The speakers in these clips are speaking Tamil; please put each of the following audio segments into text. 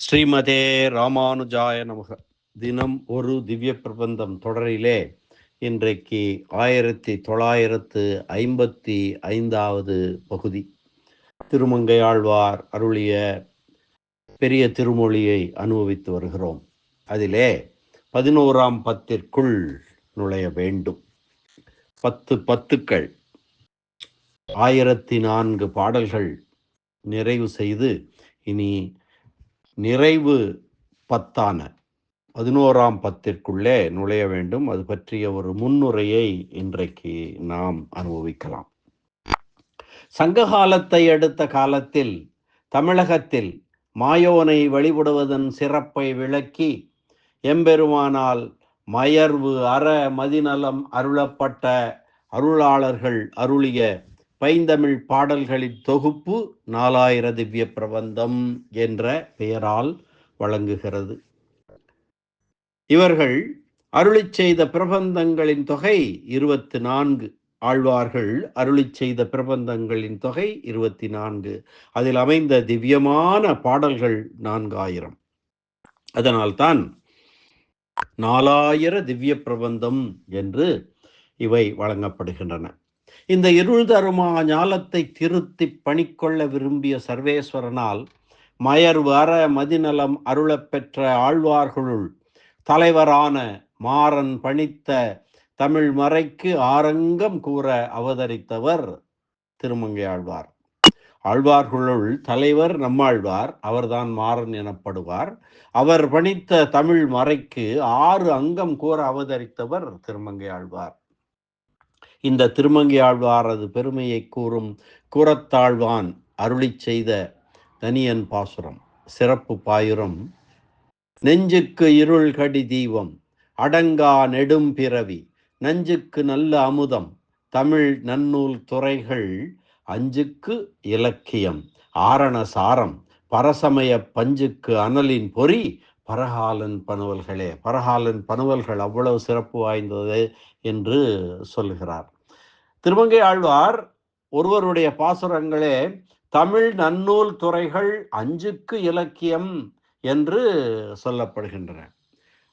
ஸ்ரீமதே ராமானுஜாய நமக. தினம் ஒரு திவ்ய பிரபந்தம் தொடரிலே இன்றைக்கு ஆயிரத்தி தொள்ளாயிரத்து ஐம்பத்தி ஐந்தாவது பகுதி. திருமங்கையாழ்வார் அருளிய பெரிய திருமொழியை அனுபவித்து வருகிறோம். அதிலே பதினோராம் பத்திற்குள் நுழைய வேண்டும். பத்து பத்துக்கள் ஆயிரத்தி நான்கு பாடல்கள் நிறைவு செய்து இனி நிறைவு பத்தான பதினோராம் பத்திற்குள்ளே நுழைய வேண்டும். அது பற்றிய ஒரு முன்னுரையை இன்றைக்கு நாம் அனுபவிக்கலாம். சங்ககாலத்தை அடுத்த காலத்தில் தமிழகத்தில் மாயோனை வழிபடுவதன் சிறப்பை விளக்கி எம்பெருமானால் மயர்வு அற மதிநலம் அருளப்பட்ட அருளாளர்கள் அருளிய பைந்தமிழ் பாடல்களின் தொகுப்பு நாலாயிர திவ்ய பிரபந்தம் என்ற பெயரால் வழங்குகிறது. இவர்கள் அருளி செய்த பிரபந்தங்களின் தொகை இருபத்தி நான்கு ஆழ்வார்கள் அருளி செய்த பிரபந்தங்களின் தொகை இருபத்தி நான்கு அதில் அமைந்த திவ்யமான பாடல்கள் நான்காயிரம். அதனால்தான் நாலாயிர திவ்ய பிரபந்தம் என்று இவை வழங்கப்படுகின்றன. இந்த இருள் தருமா ஞாலத்தை திருத்தி பணிக்கொள்ள விரும்பிய சர்வேஸ்வரனால் மயர் வர மதிநலம் அருளப்பெற்ற ஆழ்வார்களுள் தலைவரான மாறன் பணித்த தமிழ் மறைக்கு ஆரங்கம் கூற அவதரித்தவர் திருமங்கை ஆழ்வார். ஆழ்வார்களுள் தலைவர் நம்மாழ்வார் அவர்தான் மாறன் எனப்படுவார். அவர் பணித்த தமிழ் மறைக்கு ஆறு அங்கம் கூற அவதரித்தவர் திருமங்கை ஆழ்வார். இந்த திருமங்கையாழ்வாரது பெருமையை கூறும் கூறத்தாழ்வான் அருளி செய்த தனியன் பாசுரம் சிறப்பு பாயுரம். நெஞ்சுக்கு இருள் கடி தீபம் அடங்கா நெடும் பிறவி. நஞ்சுக்கு நல்ல அமுதம் தமிழ் நன்னூல் துறைகள். அஞ்சுக்கு இலக்கியம் ஆரண சாரம் பரசமய பஞ்சுக்கு அனலின் பொறி. பரகாலன் பனுவல்களே பரகாலன் பனுவல்கள் அவ்வளவு சிறப்பு வாய்ந்தது. என்று சொல்லுகிறார். திருமங்கை ஆழ்வார் ஒருவருடைய பாசுரங்களே தமிழ் நன்னூல் துறைகள் அஞ்சுக்கு இலக்கியம் என்று சொல்லப்படுகின்றன.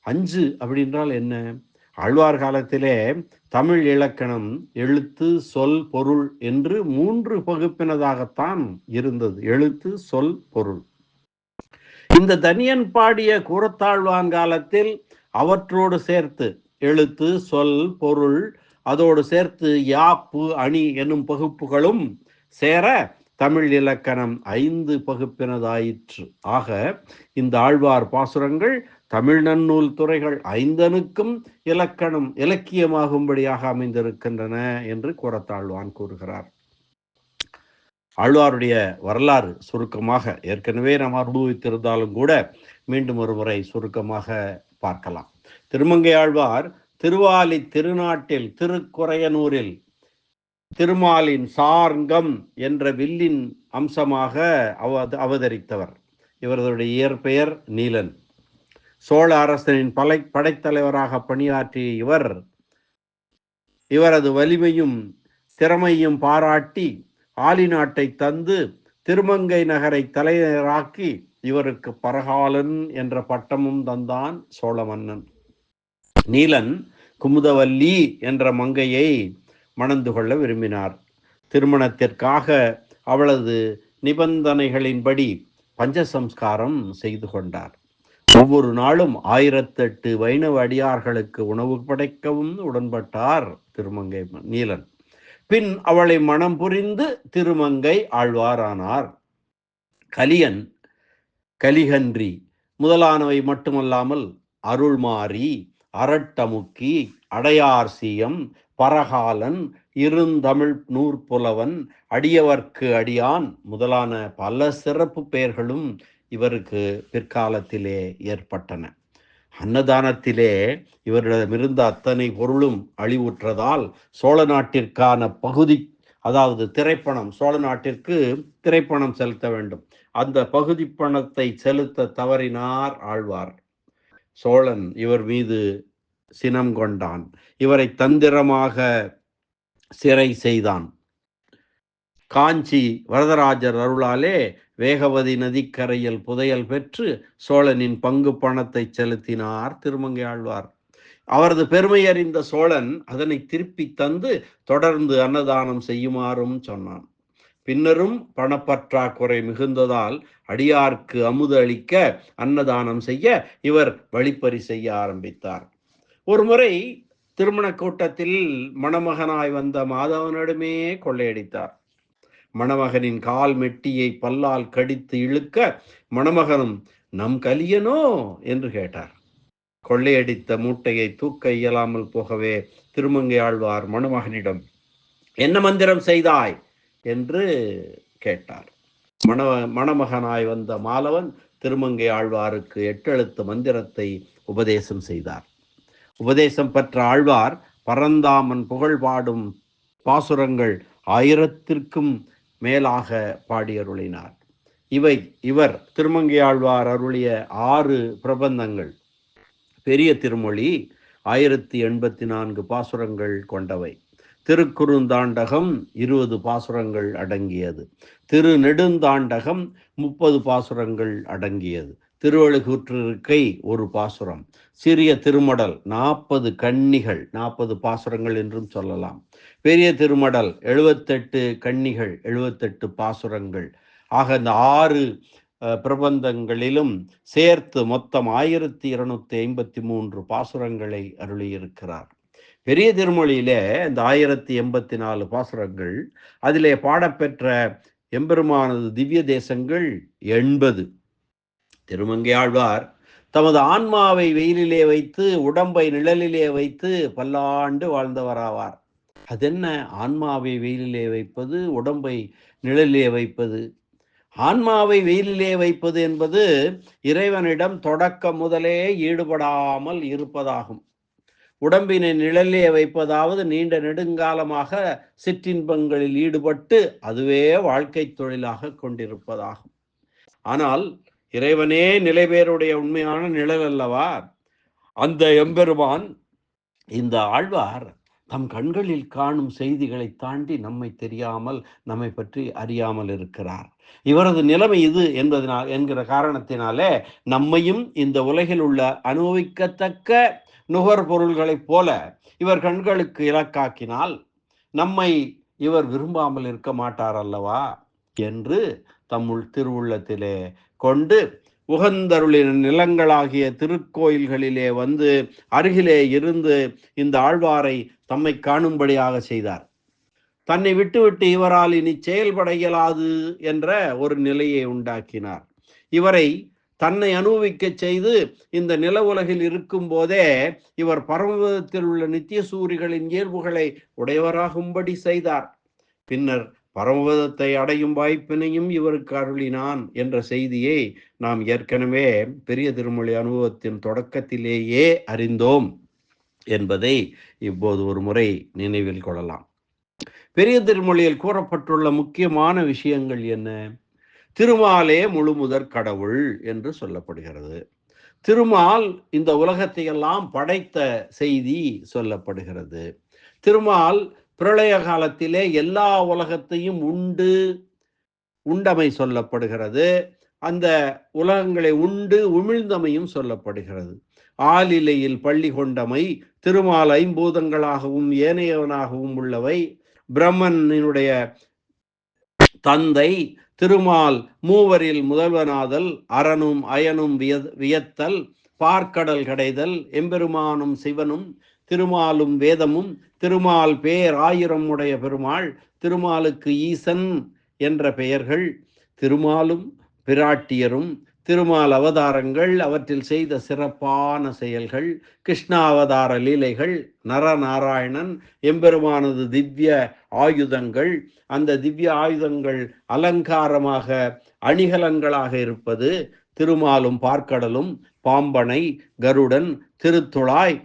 அஞ்சு அப்படின்றால் என்ன? ஆழ்வார் காலத்திலே தமிழ் இலக்கணம் எழுத்து சொல் பொருள் என்று மூன்று பகுப்பினதாகத்தான் இருந்தது. எழுத்து சொல் பொருள். இந்த தனியன் பாடிய கூறத்தாழ்வான் காலத்தில் அவற்றோடு சேர்த்து எழுத்து சொல் பொருள் அதோடு சேர்த்து யாப்பு அணி என்னும் பகுப்புகளும் சேர தமிழ் இலக்கணம் ஐந்து பகுப்பினதாயிற்று. ஆக இந்த ஆழ்வார் பாசுரங்கள் தமிழ் நன்னூல் துறைகள் ஐந்தனுக்கும் இலக்கணம் இலக்கியமாகும்படியாக அமைந்திருக்கின்றன என்று கூறத்தாழ்வான் கூறுகிறார். ஆழ்வாருடைய வரலாறு சுருக்கமாக ஏற்கனவே நாம் அனுபவித்திருந்தாலும் கூட மீண்டும் ஒரு முறை சுருக்கமாக பார்க்கலாம். திருமங்கை ஆழ்வார் திருவாலி திருநாட்டில் திருக்குறையனூரில் திருமாலின் சார்ங்கம் என்ற வில்லின் அம்சமாக அவ அவதரித்தவர். இவர்களுடைய இயற்பெயர் நீலன். சோழ அரசனின் படை படைத்தலைவராக பணியாற்றிய இவர் இவரது வலிமையும் திறமையும் பாராட்டி ஆலி நாட்டை தந்து திருமங்கை நகரை தலைநகராக்கி இவருக்கு பரகாலன் என்ற பட்டமும் தந்தான் சோழ மன்னன். நீலன் குமுதவல்லி என்ற மங்கையை மணந்து கொள்ள விரும்பினார். திருமணத்திற்காக அவளது நிபந்தனைகளின்படி பஞ்சசம்ஸ்காரம் செய்து கொண்டார். ஒவ்வொரு நாளும் ஆயிரத்தெட்டு வைணவ அடியார்களுக்கு உணவு படைக்கவும் உடன்பட்டார் திருமங்கை நீலன். பின் அவளை மனம் புரிந்து திருமங்கை ஆழ்வாரானார். கலியன் கலிகன்றி முதலானவை மட்டுமல்லாமல் அருள்மாரி அரட்டமுக்கி அடையார்சியம் பரகாலன் இருந்தமிழ் நூற்புலவன் அடியவர்க்கு அடியான் முதலான பல சிறப்பு பெயர்களும் இவருக்கு பிற்காலத்திலே ஏற்பட்டன. அன்னதானத்திலே இவரிடமிருந்த அத்தனை பொருளும் அழிவுற்றதால் சோழ நாட்டிற்கான பகுதி அதாவது திரைப்பணம் சோழ நாட்டிற்கு திரைப்பணம் செலுத்த வேண்டும். அந்த பகுதி பணத்தை செலுத்த தவறினார் ஆழ்வார். சோழன் இவர் மீது சினம் கொண்டான். இவரை தந்திரமாக சிறை செய்தான். காஞ்சி வரதராஜர் அருளாலே வேகவதி நதிக்கரையில் புதையல் பெற்று சோழனின் பங்கு பணத்தை செலுத்தினார் திருமங்கை ஆழ்வார். அவரது பெருமை அறிந்த சோழன் அதனை திருப்பி தந்து தொடர்ந்து அன்னதானம் செய்யுமாறும் சொன்னான். பின்னரும் பணப்பற்றாக்குறை மிகுந்ததால் அடியார்க்கு அமுது அளிக்க அன்னதானம் செய்ய இவர் வழிப்பறி செய்ய ஆரம்பித்தார். ஒரு முறை திருமண கூட்டத்தில் மணமகனாய் வந்த மாதவனிடமே கொள்ளையடித்தார். மணமகனின் கால் மெட்டியை பல்லால் கடித்து இழுக்க மணமகனும் நம் கலியனோ? என்று கேட்டார். கொள்ளையடித்த மூட்டையை தூக்க இயலாமல் போகவே திருமங்கையாழ்வார் மணமகனிடம் என்ன மந்திரம் செய்தாய்? என்று கேட்டார். மண மணமகனாய் வந்த மாலவன் திருமங்கை ஆழ்வாருக்கு எட்டெழுத்து மந்திரத்தை உபதேசம் செய்தார். உபதேசம் பெற்ற ஆழ்வார் பரந்தாமன் புகழ் பாடும் பாசுரங்கள் ஆயிரத்திற்கும் மேலாக பாடியருளினார். இவை இவர் திருமங்கை ஆழ்வார் அருளிய ஆறு பிரபந்தங்கள். பெரிய திருமொழி ஆயிரத்தி எண்பத்தி நான்கு பாசுரங்கள் கொண்டவை. திருக்குறுந்தாண்டகம் இருபது பாசுரங்கள் அடங்கியது. திரு நெடுந்தாண்டகம் முப்பது பாசுரங்கள் அடங்கியது. திருவழுகூற்றிருக்கை ஒரு பாசுரம். சிறிய திருமடல் நாற்பது கன்னிகள் நாற்பது பாசுரங்கள் என்றும் சொல்லலாம். பெரிய திருமடல் எழுபத்தெட்டு கன்னிகள் எழுபத்தெட்டு பாசுரங்கள். ஆக இந்த ஆறு பிரபந்தங்களிலும் சேர்த்து மொத்தம் ஆயிரத்தி இருநூத்தி ஐம்பத்தி மூன்று பாசுரங்களை அருளியிருக்கிறார். பெரிய திருமொழியிலே இந்த ஆயிரத்தி எண்பத்தி நாலு பாசுரங்கள் அதிலே பாடப்பெற்ற எம்பெருமானது திவ்ய தேசங்கள் எண்பது. திருமங்கை ஆழ்வார் தமது ஆன்மாவை வெயிலிலே வைத்து உடம்பை நிழலிலே வைத்து பல்லாண்டு வாழ்ந்தவராவார். அதென்ன ஆன்மாவை வெயிலிலே வைப்பது உடம்பை நிழலிலே வைப்பது? ஆன்மாவை வெயிலிலே வைப்பது என்பது இறைவனிடம் தொடக்க முதலே ஈடுபடாமல் இருப்பதாகும். உடம்பினை நிழலே வைப்பதாவது நீண்ட நெடுங்காலமாக சிற்றின்பங்களில் ஈடுபட்டு அதுவே வாழ்க்கை தொழிலாக கொண்டிருப்பதாகும். ஆனால் இறைவனே நிலைபேருடைய உண்மையான நிழல் அல்லவா? அந்த எம்பெருமான் இந்த ஆழ்வார் தம் கண்களில் காணும் செய்திகளை தாண்டி நம்மை தெரியாமல் நம்மை பற்றி அறியாமல் இருக்கிறார். இவரது நிலைமை இது என்பதனால் என்கிற காரணத்தினாலே நம்மையும் இந்த உலகில் உள்ள அனுபவிக்கத்தக்க நுகர்பொருள்களைப் போல இவர் கண்களுக்கு இலக்காக்கினால் நம்மை இவர் விரும்பாமல் இருக்க மாட்டார் அல்லவா? என்று தம்முள் திருவுள்ளத்திலே கொண்டு உகந்தருளின் நிலங்களாகிய திருக்கோயில்களிலே வந்து அருகிலே இருந்து இந்த ஆழ்வாரை தம்மை காணும்படியாக செய்தார். தன்னை விட்டுவிட்டு இவரால் இனி செயல்பட இயலாது என்ற ஒரு நிலையை உண்டாக்கினார். இவரை தன்னை அனுபவிக்க செய்து இந்த நில உலகில் இருக்கும் போதே இவர் பரமபதத்தில் உள்ள நித்திய சூரிகளின் இயல்புகளை உடையவராகும்படி செய்தார். பின்னர் பரமபதத்தை அடையும் வாய்ப்பினையும் இவருக்கு அருளினான் என்ற செய்தியை நாம் ஏற்கனவே பெரிய திருமொழி அனுபவத்தின் தொடக்கத்திலேயே அறிந்தோம் என்பதை இப்போது ஒரு முறை நினைவில் கொள்ளலாம். பெரிய திருமொழியில் கூறப்பட்டுள்ள முக்கியமான விஷயங்கள் என்ன? திருமாலே முழுமுதற் கடவுள் என்று சொல்லப்படுகிறது. திருமால் இந்த உலகத்தையெல்லாம் படைத்த செய்தி சொல்லப்படுகிறது. திருமால் பிரளய காலத்திலே எல்லா உலகத்தையும் உண்டு உண்டமை சொல்லப்படுகிறது. அந்த உலகங்களை உண்டு உமிழ்ந்தமையும் சொல்லப்படுகிறது. ஆலிலையில் பள்ளி கொண்டமை திருமால் ஐம்பூதங்களாகவும் ஏனையவனாகவும் உள்ளவை. பிரம்மனினுடைய தந்தை திருமால் மூவரில் முதல்வனாதல் அரணும் அயனும் வியத்தல் பார்க்கடல் கடைதல் எம்பெருமானும் சிவனும் திருமாலும் வேதமும் திருமால் பேர் ஆயிரம் உடைய பெருமாள் திருமாலுக்கு ஈசன் என்ற பெயர்கள். திருமாலும் பிராட்டியரும் திருமால் அவதாரங்கள் அவற்றில் செய்த சிறப்பான செயல்கள் கிருஷ்ணா அவதார லீலைகள் நரநாராயணன் எம்பெருமானது திவ்ய ஆயுதங்கள். அந்த திவ்ய ஆயுதங்கள் அலங்காரமாக அணிகலன்களாக இருப்பது திருமாலும் பார்க்கடலும் பாம்பனை கருடன் திருத்துழாய்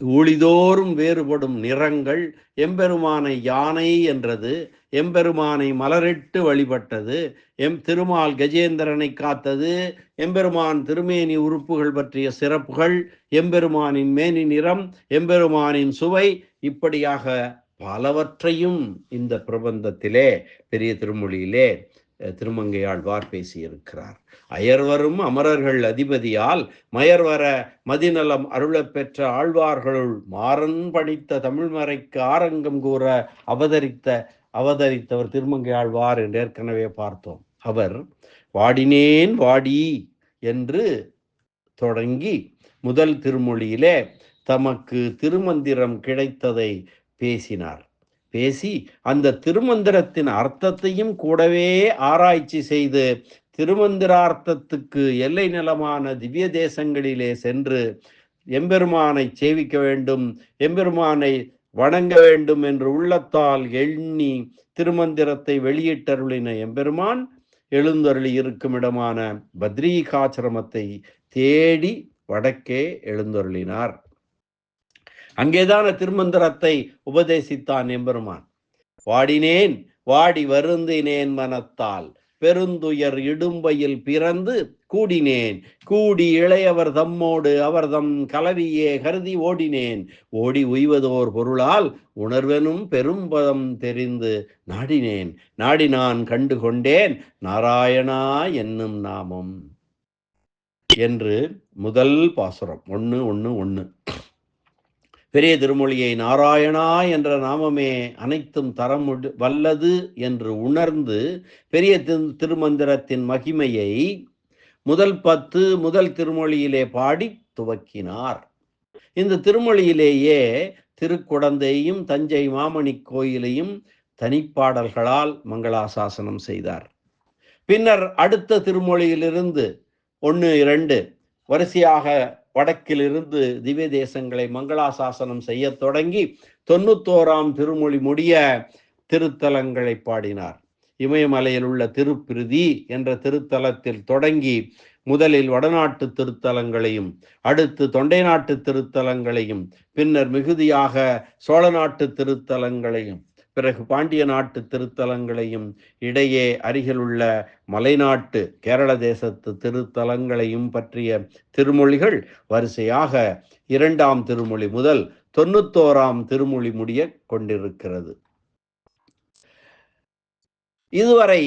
ஒளிதோறும் வேறுபடும் நிறங்கள் எம்பெருமானை யானை என்றது எம்பெருமானை மலரிட்டு வழிபட்டது எம் திருமால் கஜேந்திரனை காத்தது எம்பெருமான் திருமேனி உறுப்புகள் பற்றிய சிறப்புகள் எம்பெருமானின் மேனி நிறம் எம்பெருமானின் சுவை இப்படியாக பலவற்றையும் இந்த பிரபந்தத்திலே பெரிய திருமொழியிலே திருமங்கையாழ்வார் பேசியிருக்கிறார். அயர்வரும் அமரர்கள் அதிபதியால் மயர்வர மதிநலம் அருளப் பெற்ற ஆழ்வார்களுள் மாறன் படித்த தமிழ்மறைக்கு ஆரங்கம் கூற அவதரித்த அவதரித்தவர் திருமங்கையாழ்வார் என்று ஏற்கனவே பார்த்தோம். அவர் வாடினேன் வாடி என்று தொடங்கி முதல் திருமொழியிலே தமக்கு திருமந்திரம் கிடைத்ததை பேசினார். பேசி அந்த திருமந்திரத்தின் அர்த்தத்தையும் கூடவே ஆராய்ச்சி செய்து திருமந்திரார்த்தத்துக்கு எல்லை நிலமான திவ்ய தேசங்களிலே சென்று எம்பெருமானை சேவிக்க வேண்டும் எம்பெருமானை வணங்க வேண்டும் என்று உள்ளத்தால் எண்ணி திருமந்திரத்தை வெளியிட்டருளின எம்பெருமான் எழுந்தருளி இருக்கும் இடமான பத்ரீகாசிரமத்தை தேடி வடக்கே எழுந்தருளினார். அங்கேதான திருமந்திரத்தை உபதேசித்தான் எம்பெருமான். வாடினேன் வாடி வருந்தினேன் மனத்தால். பெருந்துயர் இடும்பையில் பிறந்து கூடினேன். கூடி இளையவர் தம்மோடு அவர் தம் கலவியே கருதி ஓடினேன். ஓடி உய்வதோர் பொருளால் உணர்வெனும் பெரும்பதம் தெரிந்து நாடினேன். நாடி நான் கண்டு கொண்டேன் நாராயணா என்னும் நாமம் என்று முதல் பாசுரம். ஒன்று ஒன்று ஒன்று பெரிய திருமொழியை நாராயணா என்ற நாமமே அனைத்தும் தரம் வல்லது என்று உணர்ந்து பெரிய திருமந்திரத்தின் மகிமையை முதல் பத்து முதல் திருமொழியிலே பாடி துவக்கினார். இந்த திருமொழியிலேயே திருக்குடந்தையும் தஞ்சை மாமணி கோயிலையும் தனிப்பாடல்களால் மங்களாசாசனம் செய்தார். பின்னர் அடுத்த திருமொழியிலிருந்து ஒன்று இரண்டு வரிசையாக வடக்கிலிருந்து திவ்ய தேசங்களை மங்களாசாசனம் செய்ய தொடங்கி தொண்ணூத்தோராம் திருமொழி முடிய திருத்தலங்களை பாடினார். இமயமலையில் உள்ள திருப்பிருதி என்ற திருத்தலத்தில் தொடங்கி முதலில் வடநாட்டு திருத்தலங்களையும் அடுத்து தொண்டை நாட்டு திருத்தலங்களையும் பின்னர் மிகுதியாக சோழ நாட்டு திருத்தலங்களையும் பிறகு பாண்டிய நாட்டு திருத்தலங்களையும் இடையே அருகிலுள்ள மலைநாட்டு கேரள தேசத்து திருத்தலங்களையும் பற்றிய திருமொழிகள் வரிசையாக இரண்டாம் திருமொழி முதல் தொண்ணூத்தோராம் திருமொழி முடிய கொண்டிருக்கிறது. இதுவரை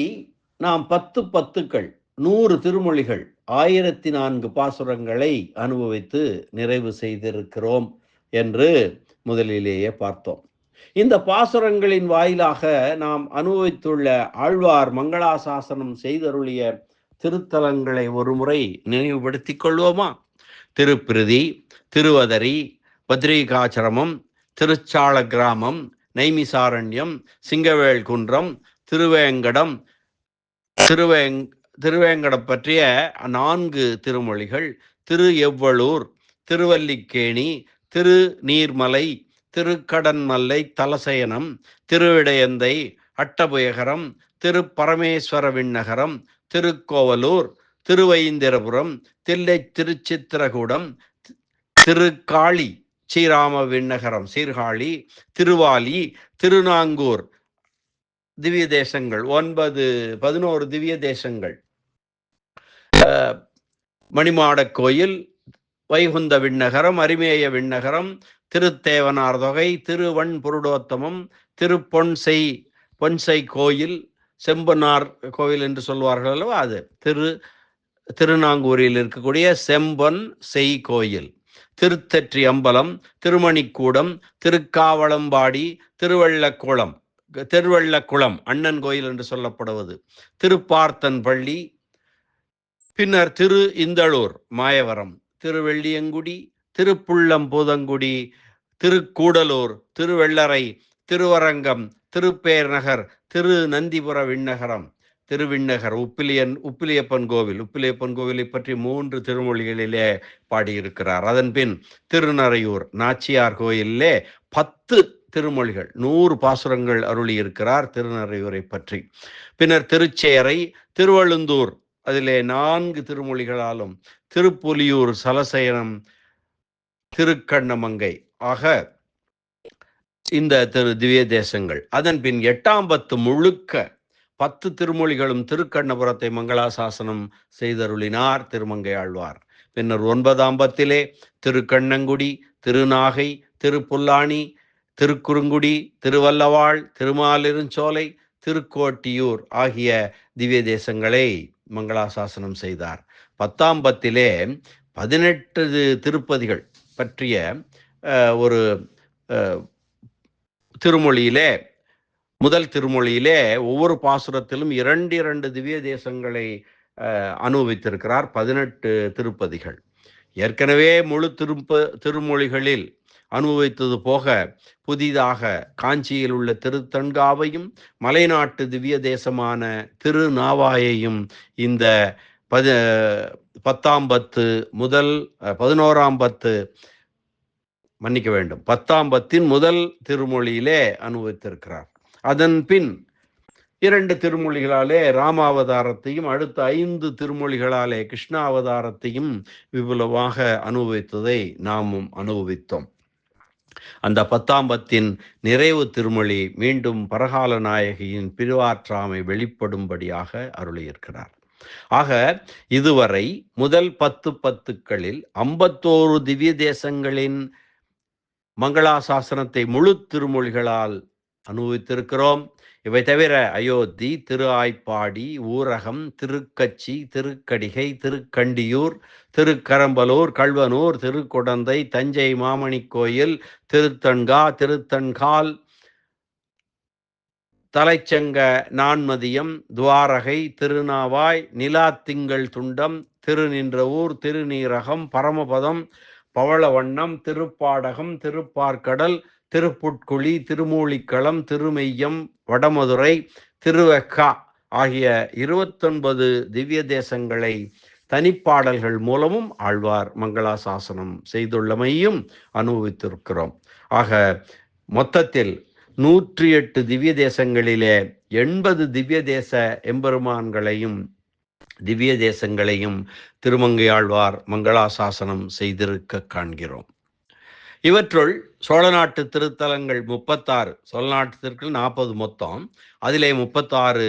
நாம் பத்து பத்துக்கள் நூறு திருமொழிகள் ஆயிரத்தி நான்கு பாசுரங்களை அனுபவித்து நிறைவு செய்திருக்கிறோம் என்று முதலிலேயே பார்த்தோம். இந்த பாசுரங்களின் வாயிலாக நாம் அனுபவித்துள்ள ஆழ்வார் மங்களாசாசனம் செய்தருளிய திருத்தலங்களை ஒரு முறை நினைவுபடுத்திக் கொள்வோமா? திருப்பிருதி திருவதரி பத்ரிகாச்சிரமம் திருச்சாள கிராமம் நைமிசாரண்யம் சிங்கவேல் குன்றம் திருவேங்கடம் திருவேங் திருவேங்கடம் பற்றிய நான்கு திருமொழிகள் திரு எவ்வளூர் திருவல்லிக்கேணி திரு நீர்மலை திருக்கடன்மல்லை தலசயனம் திருவிடயந்தை அட்டபுயகரம் திருப்பரமேஸ்வர விண்ணகரம் திருக்கோவலூர் திருவைந்திரபுரம் தில்லை திருச்சித்திரகூடம் திருக்காளி ஸ்ரீராம விண்ணகரம் சீர்காழி திருவாலி திருநாங்கூர். திவ்ய தேசங்கள் ஒன்பது பதினோரு திவ்ய தேசங்கள். மணிமாட கோயில் வைகுந்த விண்ணகரம் அரிமேய விண்ணகரம் திருத்தேவனார் தொகை திருவண் புருடோத்தமம் திருப்பொன்சை பொன்சை கோயில் செம்பனார் கோவில் என்று சொல்வார்கள் அல்லவா அது. திரு திருநாங்கூரில் இருக்கக்கூடிய செம்பன் செய் கோயில். திருத்தெற்றி அம்பலம் திருமணிக்கூடம் திருக்காவளம்பாடி திருவள்ளக்குளம் திருவள்ளக்குளம் அண்ணன் கோயில் என்று சொல்லப்படுவது. திருப்பார்த்தன் பள்ளி பின்னர் திரு இந்தளூர் மாயவரம். திருவெள்ளியங்குடி திருப்புள்ளம்பூதங்குடி திருக்கூடலூர் திருவெள்ளரை திருவரங்கம் திருப்பேர் நகர் திரு நந்திபுர விண்ணகரம் திருவிண்ணகர் உப்பிலியன் உப்பிலியப்பன் கோவில். உப்பிலியப்பன் கோவிலை பற்றி மூன்று திருமொழிகளிலே பாடியிருக்கிறார். அதன்பின் திருநறையூர் நாச்சியார் கோயிலே பத்து திருமொழிகள் நூறு பாசுரங்கள் அருளி இருக்கிறார் திருநறையூரை பற்றி. பின்னர் திருச்சேரை திருவழுந்தூர் அதிலே நான்கு திருமொழிகளாலும் திருப்புலியூர் சலசயனம் திருக்கண்ணமங்கை. ஆக இந்த திரு திவ்ய தேசங்கள். அதன் பின் எட்டாம் பத்து முழுக்க பத்து திருமொழிகளும் திருக்கண்ணபுரத்தை மங்களாசாசனம் செய்தருளினார் திருமங்கை ஆழ்வார். பின்னர் ஒன்பதாம் பத்திலே திருக்கண்ணங்குடி திருநாகை திருப்புல்லாணி திருக்குறுங்குடி திருவல்லவாள் திருமாலிருஞ்சோலை திருக்கோட்டியூர் ஆகிய திவ்ய தேசங்களை மங்களாசாசனம் செய்தார். பத்தாம் பத்திலே பதினெட்டு திருப்பதிகள் பற்றிய ஒரு திருமொழியிலே முதல் திருமொழியிலே ஒவ்வொரு பாசுரத்திலும் இரண்டு இரண்டு திவ்ய தேசங்களை அனுபவித்திருக்கிறார் பதினெட்டு திருப்பதிகள். ஏற்கனவே முழு திருப்ப திருமொழிகளில் அனுபவித்தது போக புதிதாக காஞ்சியில் உள்ள திருத்தன்காவையும் மலைநாட்டு திவ்ய தேசமான திருநாவாயையும் இந்த பத பத்தாம் பத்து முதல் பதினோராம் பத்து மன்னிக்க வேண்டும். பத்தாம் பத்தின் முதல் திருமொழியிலே அனுபவித்திருக்கிறார். அதன் பின் இரண்டு திருமொழிகளாலே ராமாவதாரத்தையும் அடுத்த ஐந்து திருமொழிகளாலே கிருஷ்ணாவதாரத்தையும் விபுலமாக அனுபவித்ததை நாமும் அனுபவித்தோம். அந்த பத்தாம்பத்தின் நிறைவு திருமொழி மீண்டும் பரகால நாயகியின் பிரிவாற்றாமை வெளிப்படும்படியாக அருளியிருக்கிறார். ஆக இதுவரை முதல் பத்து பத்துக்களில் ஐம்பத்தோரு திவ்ய தேசங்களின் மங்களாசாசனத்தை முழு திருமொழிகளால் அனுபவித்திருக்கிறோம். இவை தவிர அயோத்தி திரு ஆய்ப்பாடி ஊரகம் திருக்கச்சி திருக்கடிகை திருக்கண்டியூர் திருக்கரம்பலூர் கல்வனூர் திருக்குடந்தை தஞ்சை மாமணி கோயில் திருத்தன்கா திருத்தன்கால் தலைச்சங்க நான்மதியம் துவாரகை திருநாவாய் நிலாத்திங்கள் துண்டம் திருநின்ற ஊர் திருநீரகம் பரமபதம் பவளவண்ணம் திருப்பாடகம் திருப்பார்கடல் திருப்புட்குழி திருமூலிக்களம் திருமெய்யம் வடமதுரை திருவெக்கா ஆகிய இருபத்தொன்பது திவ்ய தேசங்களை தனிப்பாடல்கள் மூலமும் ஆழ்வார் மங்களாசாசனம் செய்துள்ளமையும் அனுபவித்திருக்கிறோம். ஆக மொத்தத்தில் நூற்றி எட்டு திவ்ய தேசங்களிலே எண்பது திவ்ய தேச எம்பெருமான்களையும் திவ்ய தேசங்களையும் திருமங்கையாழ்வார் மங்களாசாசனம் செய்திருக்க காண்கிறோம். இவற்றுள் சோழ நாட்டு திருத்தலங்கள் முப்பத்தாறு சோழ நாட்டு திருக்கள் நாற்பது மொத்தம். அதிலே முப்பத்தாறு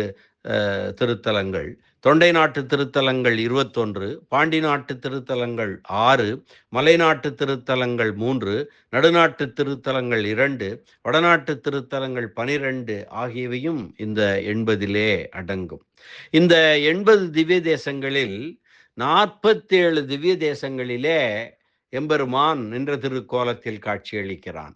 திருத்தலங்கள். தொண்டை நாட்டு திருத்தலங்கள் இருபத்தொன்று பாண்டி நாட்டு திருத்தலங்கள் ஆறு மலைநாட்டு திருத்தலங்கள் மூன்று நடுநாட்டு திருத்தலங்கள் இரண்டு வடநாட்டு திருத்தலங்கள் பனிரெண்டு ஆகியவையும் இந்த எண்பதிலே அடங்கும். இந்த எண்பது திவ்ய தேசங்களில் நாற்பத்தேழு திவ்ய தேசங்களிலே எம்பெருமான் நின்ற திருக்கோலத்தில் காட்சியளிக்கிறான்.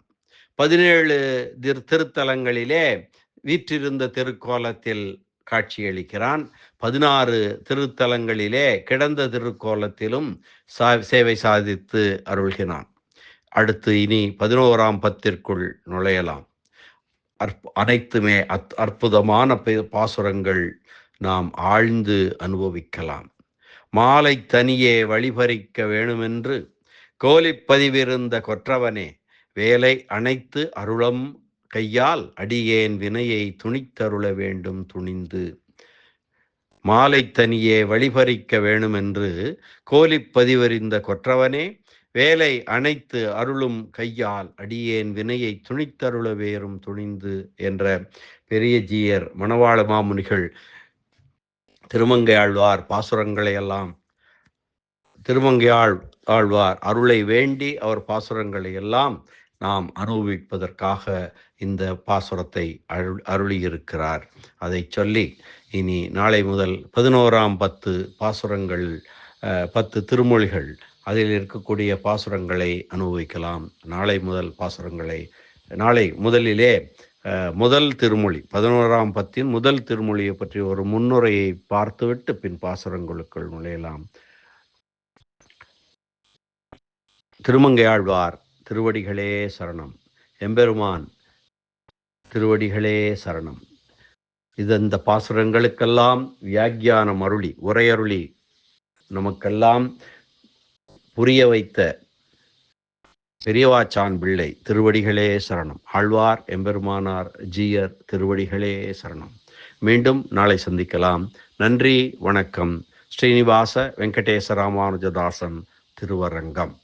பதினேழு திரு திருத்தலங்களிலே வீற்றிருந்த திருக்கோலத்தில் காட்சியளிக்கிறான். பதினாறு திருத்தலங்களிலே கிடந்த திருக்கோலத்திலும் சா சேவை சாதித்து அருள்கிறான். அடுத்து இனி பதினோராம் பத்திற்குள் நுழையலாம். அற்ப அனைத்துமே அத் அற்புதமான பாசுரங்கள் நாம் ஆழ்ந்து அனுபவிக்கலாம். மாலை தனியே வழிபறிக்க வேணுமென்று கோலிப்பதிவிருந்த கொற்றவனே வேலை அனைத்து அருளம் கையால் அடியேன் வினையை துணித்தருள வேண்டும் துணிந்து. மாலை தனியே வழிபறிக்க வேணுமென்று கோலிப்பதிவறிந்த கொற்றவனே வேலை அனைத்து அருளும் கையால் அடியேன் வினையை துணித்தருள வேறும் துணிந்து என்ற பெரிய ஜீயர் மணவாள மாமுனிகள் திருமங்கையாழ்வார் பாசுரங்களை எல்லாம் திருமங்கையாள் ஆழ்வார் அருளை வேண்டி அவர் பாசுரங்களை எல்லாம் நாம் அனுபவிப்பதற்காக இந்த பாசுரத்தை அருள் அருளியிருக்கிறார். அதை சொல்லி இனி நாளை முதல் பதினோராம் பத்து பாசுரங்கள் பத்து திருமொழிகள் அதில் இருக்கக்கூடிய பாசுரங்களை அனுபவிக்கலாம். நாளை முதல் பாசுரங்களை நாளை முதலிலே முதல் திருமொழி பதினோராம் பத்தின் முதல் திருமொழியை பற்றி ஒரு முன்னுரையை பார்த்துவிட்டு பின் பாசுரங்களுக்குள் நுழையலாம். திருமங்கையாழ்வார் திருவடிகளே சரணம். எம்பெருமான் திருவடிகளே சரணம். இது அந்த பாசுரங்களுக்கெல்லாம் வியாக்கியான அருளி உரையருளி நமக்கெல்லாம் புரிய வைத்த பெரியவாச்சான் பிள்ளை திருவடிகளே சரணம். ஆழ்வார் எம்பெருமானார் ஜீயர் திருவடிகளே சரணம். மீண்டும் நாளை சந்திக்கலாம். நன்றி வணக்கம். ஸ்ரீனிவாச வெங்கடேச ராமானுஜதாசன் திருவரங்கம்.